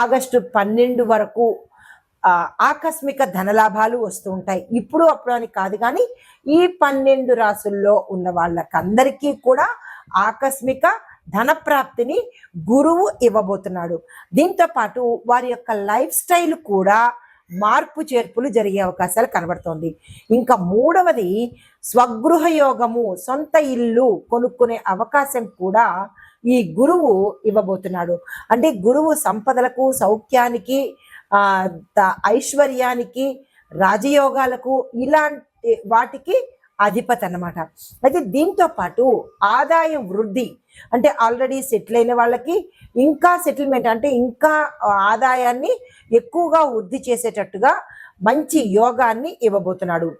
August పన్నెండు వరకు ఆకస్మిక ధనలాభాలు వస్తూ ఉంటాయి. ఇప్పుడు అప్పుడు అని కాదు కానీ ఈ పన్నెండు రాసుల్లో ఉన్న వాళ్ళకందరికీ కూడా ఆకస్మిక ధన ప్రాప్తిని గురువు ఇవ్వబోతున్నాడు. దీంతో పాటు వారి యొక్క లైఫ్ స్టైల్ కూడా మార్పు చేర్పులు జరిగే అవకాశాలు కనబడుతోంది. ఇంకా మూడవది స్వగృహ యోగము సొంత ఇల్లు కొనుక్కునే అవకాశం కూడా ఈ గురువు ఇవ్వబోతున్నాడు. అంటే గురువు సంపదలకు సౌఖ్యానికి ఐశ్వర్యానికి రాజయోగాలకు ఇలాంటి వాటికి అధిపతి అనమాట అయితే దీంతో పాటు ఆదాయం వృద్ధి అంటే ఆల్రెడీ సెటిల్ అయిన వాళ్ళకి ఇంకా సెటిల్మెంట్ అంటే ఇంకా ఆదాయాన్ని ఎక్కువగా వృద్ధి చేసేటట్టుగా మంచి యోగాన్ని ఇవ్వబోతున్నాడు.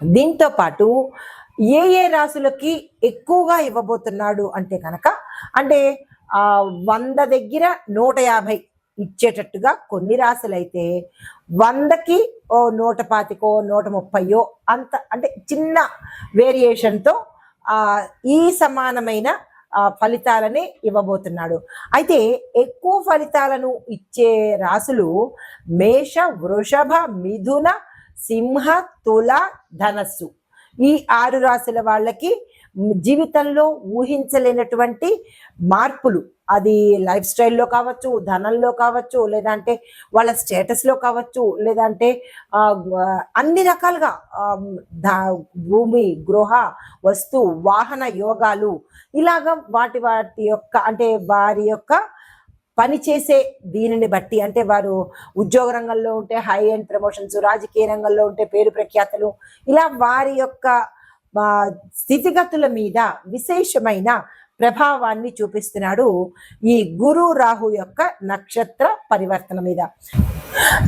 దీంతో పాటు ఏ ఏ రాసులకి ఎక్కువగా ఇవ్వబోతున్నాడు అంటే కనుక అంటే వంద దగ్గర నూట యాభై ఇచ్చేటట్టుగా కొన్ని రాశులైతే వందకి ఓ నూట పాతికో నూట ముప్పయో అంత అంటే చిన్న వేరియేషన్తో ఈ సమానమైన ఫలితాలని ఇవ్వబోతున్నాడు. అయితే ఎక్కువ ఫలితాలను ఇచ్చే రాసులు మేష వృషభ మిథున సింహ తుల ధనస్సు. ఈ ఆరు రాశుల వాళ్ళకి జీవితంలో ఊహించలేనటువంటి మార్పులు. అది లైఫ్ స్టైల్లో కావచ్చు ధనంలో కావచ్చు లేదంటే వాళ్ళ స్టేటస్లో కావచ్చు లేదంటే అన్ని రకాలుగా భూమి గృహ వస్తు వాహన యోగాలు ఇలాగా వాటి వాటి యొక్క అంటే వారి యొక్క పని చేసే దీనిని బట్టి అంటే వారు ఉద్యోగ రంగంలో ఉంటే హై అండ్ ప్రమోషన్స్ రాజకీయ రంగంలో ఉంటే పేరు ప్రఖ్యాతలు ఇలా వారి యొక్క స్థితిగతుల మీద విశేషమైన ప్రభావాన్ని చూపిస్తున్నాడు ఈ గురు రాహు యొక్క నక్షత్ర పరివర్తన మీద.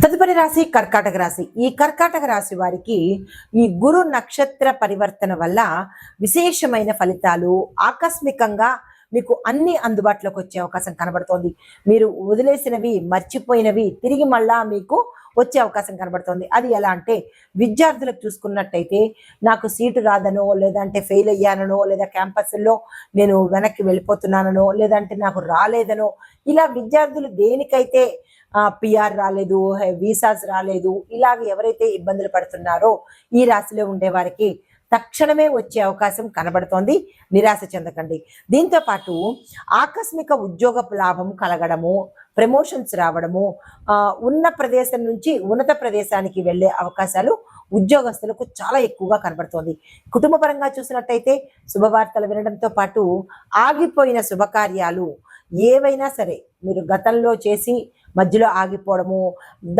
తదుపరి రాశి కర్కాటక రాశి. ఈ కర్కాటక రాశి వారికి ఈ గురు నక్షత్ర పరివర్తన వల్ల విశేషమైన ఫలితాలు ఆకస్మికంగా మీకు అన్ని అందుబాటులోకి వచ్చే అవకాశం కనబడుతోంది. మీరు వదిలేసినవి మర్చిపోయినవి. తిరిగి మళ్ళా మీకు వచ్చే అవకాశం కనబడుతోంది. అది ఎలా అంటే విద్యార్థులకు చూసుకున్నట్టయితే నాకు సీటు రాదనో లేదంటే ఫెయిల్ అయ్యాననో లేదా క్యాంపస్లో నేను వెనక్కి వెళ్ళిపోతున్నాననో లేదంటే నాకు రాలేదనో ఇలా విద్యార్థులు దేనికైతే పిఆర్ రాలేదు వీసాస్ రాలేదు ఇలాగ ఎవరైతే ఇబ్బందులు పడుతున్నారో ఈ రాశిలో ఉండే వారికి తక్షణమే వచ్చే అవకాశం కనబడుతోంది. నిరాశ చెందకండి. దీంతో పాటు ఆకస్మిక ఉద్యోగ లాభం కలగడము ప్రమోషన్స్ రావడము ఉన్న ప్రదేశం నుంచి ఉన్నత ప్రదేశానికి వెళ్ళే అవకాశాలు ఉద్యోగస్తులకు చాలా ఎక్కువగా కనబడుతోంది. కుటుంబ పరంగా చూసినట్టయితే శుభవార్తలు వినడంతో పాటు ఆగిపోయిన శుభకార్యాలు ఏవైనా సరే మీరు గతంలో చేసి మధ్యలో ఆగిపోవడము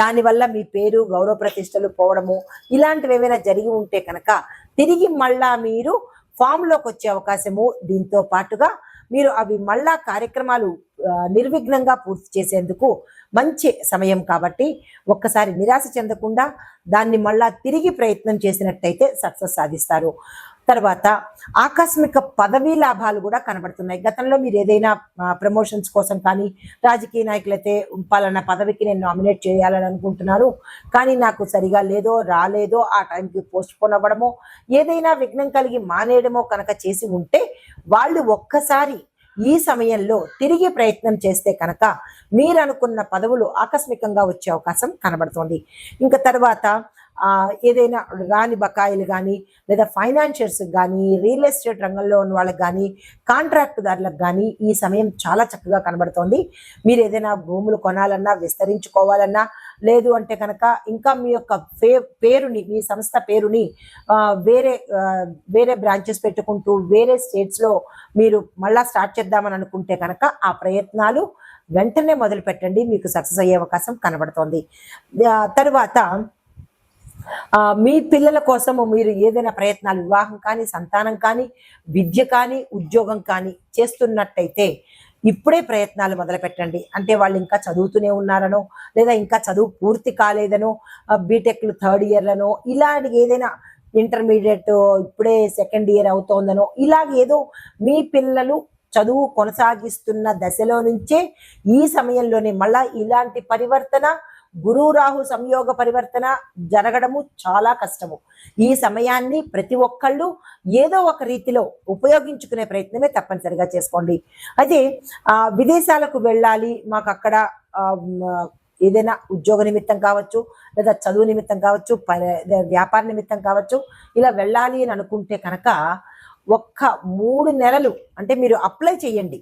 దానివల్ల మీ పేరు గౌరవ ప్రతిష్టలు పోవడము ఇలాంటివి ఏమైనా జరిగి ఉంటే కనుక తిరిగి మళ్ళా మీరు ఫామ్లోకి వచ్చే అవకాశము దీంతో పాటుగా మీరు అవి మళ్ళా కార్యక్రమాలు నిర్విఘ్నంగా పూర్తి చేసేందుకు మంచి సమయం కాబట్టి ఒక్కసారి నిరాశ చెందకుండా దాన్ని మళ్ళా తిరిగి ప్రయత్నం చేసినట్టయితే సక్సెస్ సాధిస్తారు. తర్వాత ఆకస్మిక పదవీ లాభాలు కూడా కనబడుతున్నాయి. గతంలో మీరు ఏదైనా ప్రమోషన్స్ కోసం కానీ రాజకీయ నాయకులైతే పలానా పదవికి నేను నామినేట్ చేయాలని అనుకుంటున్నారు. కానీ నాకు సరిగా లేదో రాలేదో ఆ టైంకి పోస్ట్ పోన్ అవ్వడమో ఏదైనా విఘ్నం కలిగి మానేయడమో కనుక చేసి ఉంటే వాళ్ళు ఒక్కసారి ఈ సమయంలో తిరిగి ప్రయత్నం చేస్తే కనుక మీరు అనుకున్న పదవులు ఆకస్మికంగా వచ్చే అవకాశం కనబడుతోంది. ఇంకా తర్వాత ఏదైనా రాని బకాయిలు కానీ లేదా ఫైనాన్షియర్స్ కానీ రియల్ ఎస్టేట్ రంగంలో ఉన్న వాళ్ళకి కానీ కాంట్రాక్టుదారులకు కానీ ఈ సమయం చాలా చక్కగా కనబడుతోంది. మీరు ఏదైనా భూములు కొనాలన్నా విస్తరించుకోవాలన్నా లేదు అంటే కనుక ఇంకా మీ యొక్క పే పేరుని మీ సంస్థ పేరుని వేరే వేరే బ్రాంచెస్ పెట్టుకుంటూ వేరే స్టేట్స్లో మీరు మళ్ళా స్టార్ట్ చేద్దామని అనుకుంటే కనుక ఆ ప్రయత్నాలు వెంటనే మొదలు పెట్టండి మీకు సక్సెస్ అయ్యే అవకాశం కనబడుతోంది. తరువాత తర్వాత మీ పిల్లల కోసము మీరు ఏదైనా ప్రయత్నాలు వివాహం కానీ సంతానం కానీ విద్య కానీ ఉద్యోగం కానీ చేస్తున్నట్టయితే ఇప్పుడే ప్రయత్నాలు మొదలు పెట్టండి. అంటే వాళ్ళు ఇంకా చదువుతూనే ఉన్నారనో లేదా ఇంకా చదువు పూర్తి కాలేదనో బీటెక్లు థర్డ్ ఇయర్లనో ఇలాంటి ఏదైనా ఇంటర్మీడియట్ ఇప్పుడే సెకండ్ ఇయర్ అవుతోందనో ఇలాగ ఏదో మీ పిల్లలు చదువు కొనసాగిస్తున్న దశలో నుంచే ఈ సమయంలోనే మళ్ళా ఇలాంటి పరివర్తన గురు రాహు సంయోగ పరివర్తన జరగడము చాలా కష్టము. ఈ సమయాన్ని ప్రతి ఒక్కళ్ళు ఏదో ఒక రీతిలో ఉపయోగించుకునే ప్రయత్నమే తప్పనిసరిగా చేసుకోండి. అయితే విదేశాలకు వెళ్ళాలి మాకు అక్కడ ఏదైనా ఉద్యోగ నిమిత్తం కావచ్చు లేదా చదువు నిమిత్తం కావచ్చు ప- లేదా వ్యాపార నిమిత్తం కావచ్చు ఇలా వెళ్ళాలి అని అనుకుంటే కనుక ఒక్క మూడు నెలలు అంటే మీరు అప్లై చేయండి.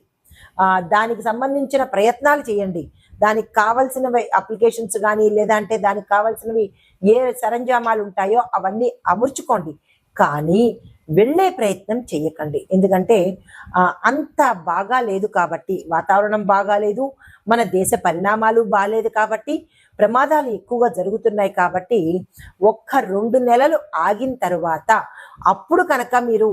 దానికి సంబంధించిన ప్రయత్నాలు చేయండి. దానికి కావాల్సినవి అప్లికేషన్స్ కానీ లేదంటే దానికి కావాల్సినవి ఏ సరంజామాలు ఉంటాయో అవన్నీ అమర్చుకోండి. కానీ వెళ్ళే ప్రయత్నం చేయకండి ఎందుకంటే అంత బాగా లేదు కాబట్టి వాతావరణం బాగాలేదు మన దేశ పరిణామాలు బాగాలేదు కాబట్టి ప్రమాదాలు ఎక్కువగా జరుగుతున్నాయి కాబట్టి ఒక్క రెండు నెలలు ఆగిన తర్వాత అప్పుడు కనుక మీరు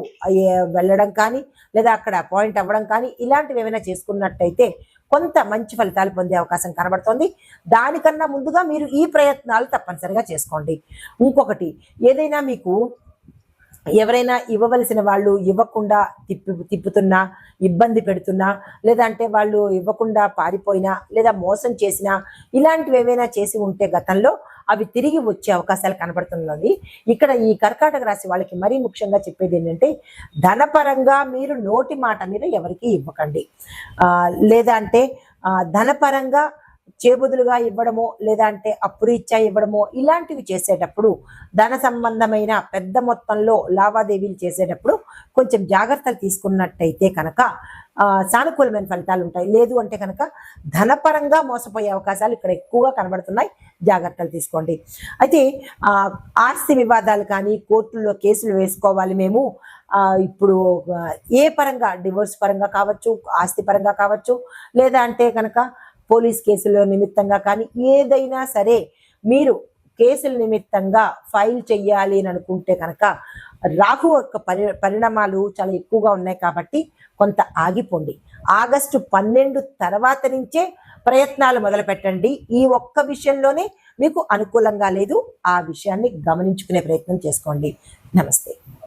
వెళ్ళడం కానీ లేదా అక్కడ అపాయింట్ అవ్వడం కానీ ఇలాంటివి ఏమైనా చేసుకున్నట్టయితే కొంత మంచి ఫలితాలు పొందే అవకాశం కనబడుతోంది. దానికన్నా ముందుగా మీరు ఈ ప్రయత్నాలు తప్పనిసరిగా చేసుకోండి. ఇంకొకటి ఏదైనా మీకు ఎవరైనా ఇవ్వవలసిన వాళ్ళు ఇవ్వకుండా తిప్పి తిప్పుతున్నా ఇబ్బంది పెడుతున్నా లేదంటే వాళ్ళు ఇవ్వకుండా పారిపోయినా లేదా మోసం చేసినా ఇలాంటివి ఏవైనా చేసి ఉంటే గతంలో అవి తిరిగి వచ్చే అవకాశాలు కనబడుతున్నది. ఇక్కడ ఈ కర్కాటక రాశి వాళ్ళకి మరీ ముఖ్యంగా చెప్పేది ఏంటంటే ధనపరంగా మీరు నోటి మాట మీద ఎవరికి ఇవ్వకండి. లేదా అంటే ధనపరంగా చేబుదులుగా ఇవ్వడమో లేదా అంటే అప్పురీత్యా ఇవ్వడమో ఇలాంటివి చేసేటప్పుడు ధన సంబంధమైన పెద్ద మొత్తంలో లావాదేవీలు చేసేటప్పుడు కొంచెం జాగ్రత్తలు తీసుకున్నట్టయితే కనుక సానుకూలమైన ఫలితాలు ఉంటాయి. లేదు అంటే కనుక ధనపరంగా మోసపోయే అవకాశాలు ఇక్కడ ఎక్కువగా కనబడుతున్నాయి. జాగ్రత్తలు తీసుకోండి. అయితే ఆస్తి వివాదాలు కానీ కోర్టుల్లో కేసులు వేసుకోవాలి మేము. ఇప్పుడు ఏ పరంగా? డివోర్స్ పరంగా కావచ్చు ఆస్తి పరంగా కావచ్చు లేదా అంటే కనుక పోలీస్ కేసుల నిమిత్తంగా కానీ ఏదైనా సరే మీరు కేసుల నిమిత్తంగా ఫైల్ చెయ్యాలి అని అనుకుంటే కనుక రాహు యొక్క పరి పరిణామాలు చాలా ఎక్కువగా ఉన్నాయి కాబట్టి కొంత ఆగిపోండి. ఆగస్టు పన్నెండు తర్వాత నుంచే ప్రయత్నాలు మొదలు పెట్టండి ఈ ఒక్క విషయంలోనే మీకు అనుకూలంగా లేదు. ఆ విషయాన్ని గమనించుకునే ప్రయత్నం చేసుకోండి. నమస్తే.